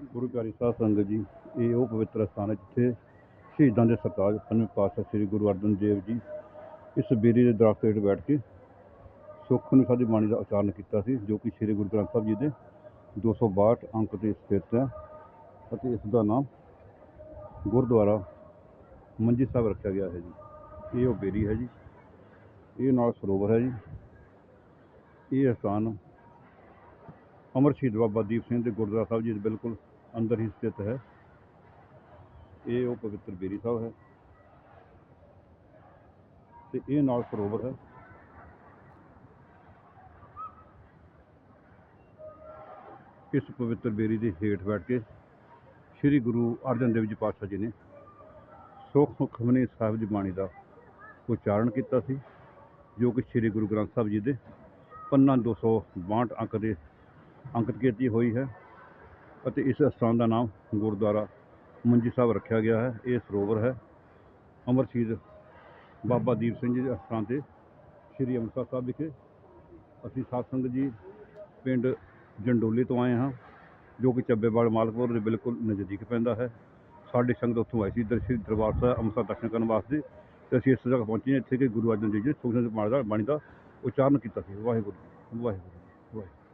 ਗੁਰੂ ਪਿਆਰੀ ਸਾਧ ਸੰਗਤ ਜੀ, ਇਹ ਉਹ ਪਵਿੱਤਰ ਸਥਾਨ ਹੈ ਜਿੱਥੇ ਸ਼ਹੀਦਾਂ ਦੇ ਸਰਤਾਜ ਪੰਜਵੇਂ ਪਾਤਸ਼ਾਹ ਸ੍ਰੀ ਗੁਰੂ ਅਰਜਨ ਦੇਵ ਜੀ ਇਸ ਬੇਰੀ ਦੇ ਦਰਖਤ ਹੇਠ ਬੈਠ ਕੇ ਸੁੱਖ ਨੂੰ ਸਾਡੀ ਬਾਣੀ ਦਾ ਉਚਾਰਨ ਕੀਤਾ ਸੀ, ਜੋ ਕਿ ਸ੍ਰੀ ਗੁਰੂ ਗ੍ਰੰਥ ਸਾਹਿਬ ਜੀ ਦੇ 262 ਅੰਕ ਤੇ ਸਥਿਤ ਹੈ ਅਤੇ ਇਸ ਦਾ ਨਾਮ ਗੁਰਦੁਆਰਾ ਮੰਜੀ ਸਾਹਿਬ ਰੱਖਿਆ ਗਿਆ ਹੈ ਜੀ। ਇਹ ਉਹ ਬੇਰੀ ਹੈ ਜੀ, ਇਹ ਨਾਲ ਸਰੋਵਰ ਹੈ ਜੀ। ਇਹ ਸਥਾਨ ਅਮਰ ਸ਼ਹੀਦ ਬਾਬਾ ਦੀਪ ਸਿੰਘ ਦੇ ਗੁਰਦੁਆਰਾ ਸਾਹਿਬ ਜੀ ਦੇ ਬਿਲਕੁਲ ਅੰਦਰ ਹੀ ਸਥਿਤ ਹੈ। ਇਹ ਉਹ ਪਵਿੱਤਰ ਬੇਰੀ ਸਾਹਿਬ ਹੈ। ਤੇ ਇਹ ਨਾਲ ਸਰੋਵਰ ਹੈ। ਇਸ ਪਵਿੱਤਰ ਬੇਰੀ ਦੇ ਹੇਠ ਬੈਠ ਕੇ ਸ੍ਰੀ ਗੁਰੂ ਅਰਜਨ ਦੇਵ ਜੀ ਪਾਤਸ਼ਾਹ ਜੀ ਨੇ ਸੁਖ ਸੁਖਮਨੀ ਸਾਹਿਬ ਦੀ ਬਾਣੀ ਦਾ ਉਚਾਰਨ ਕੀਤਾ ਸੀ, ਜੋ ਕਿ ਸ੍ਰੀ ਗੁਰੂ ਗ੍ਰੰਥ ਸਾਹਿਬ ਜੀ ਦੇ ਪੰਨਾ 262 ਅੰਕ ਦੇ ਅੰਕਿਤ ਕੀਤੀ ਹੋਈ ਹੈ ਅਤੇ ਇਸ ਸਥਾਨ ਦਾ ਨਾਮ ਗੁਰਦੁਆਰਾ ਮੰਜੀ ਸਾਹਿਬ ਰੱਖਿਆ ਗਿਆ ਹੈ। ਇਹ ਸਰੋਵਰ ਹੈ। ਅਮਰ ਸ਼ਹੀਦ ਬਾਬਾ ਦੀਪ ਸਿੰਘ ਜੀ ਦੇ ਸਥਾਨ ਤੇ ਸ੍ਰੀ ਅੰਮ੍ਰਿਤਸਰ ਸਾਹਿਬ ਵਿਖੇ ਅਸੀਂ ਸਾਧ ਸੰਗਤ ਜੀ ਪਿੰਡ ਜੰਡੋਲੀ ਤੋਂ ਆਏ ਹਾਂ, ਜੋ ਕਿ ਚੱਬੇਵਾਲ ਮਾਲਕਪੁਰ ਦੇ ਬਿਲਕੁਲ ਨਜ਼ਦੀਕ ਪੈਂਦਾ ਹੈ। ਸਾਡੀ ਸੰਗਤ ਉੱਥੋਂ ਆਈ ਸੀ ਦਰ ਸ੍ਰੀ ਦਰਬਾਰ ਸਾਹਿਬ ਅੰਮ੍ਰਿਤਸਰ ਦਰਸ਼ਨ ਕਰਨ ਵਾਸਤੇ ਤੇ ਅਸੀਂ ਇਸ ਜਗ੍ਹਾ ਪਹੁੰਚੇ ਹਾਂ, ਇੱਥੇ ਕਿ ਗੁਰੂ ਅਰਜਨ ਦੇਵ ਜੀ ਨੇ ਸੁਖਮਨੀ ਬਾਣੀ ਦਾ ਬਾਣੀ ਦਾ ਉਚਾਰਨ ਕੀਤਾ ਸੀ। ਵਾਹਿਗੁਰੂ ਵਾਹਿਗੁਰੂ ਵਾਹਿਗੁਰੂ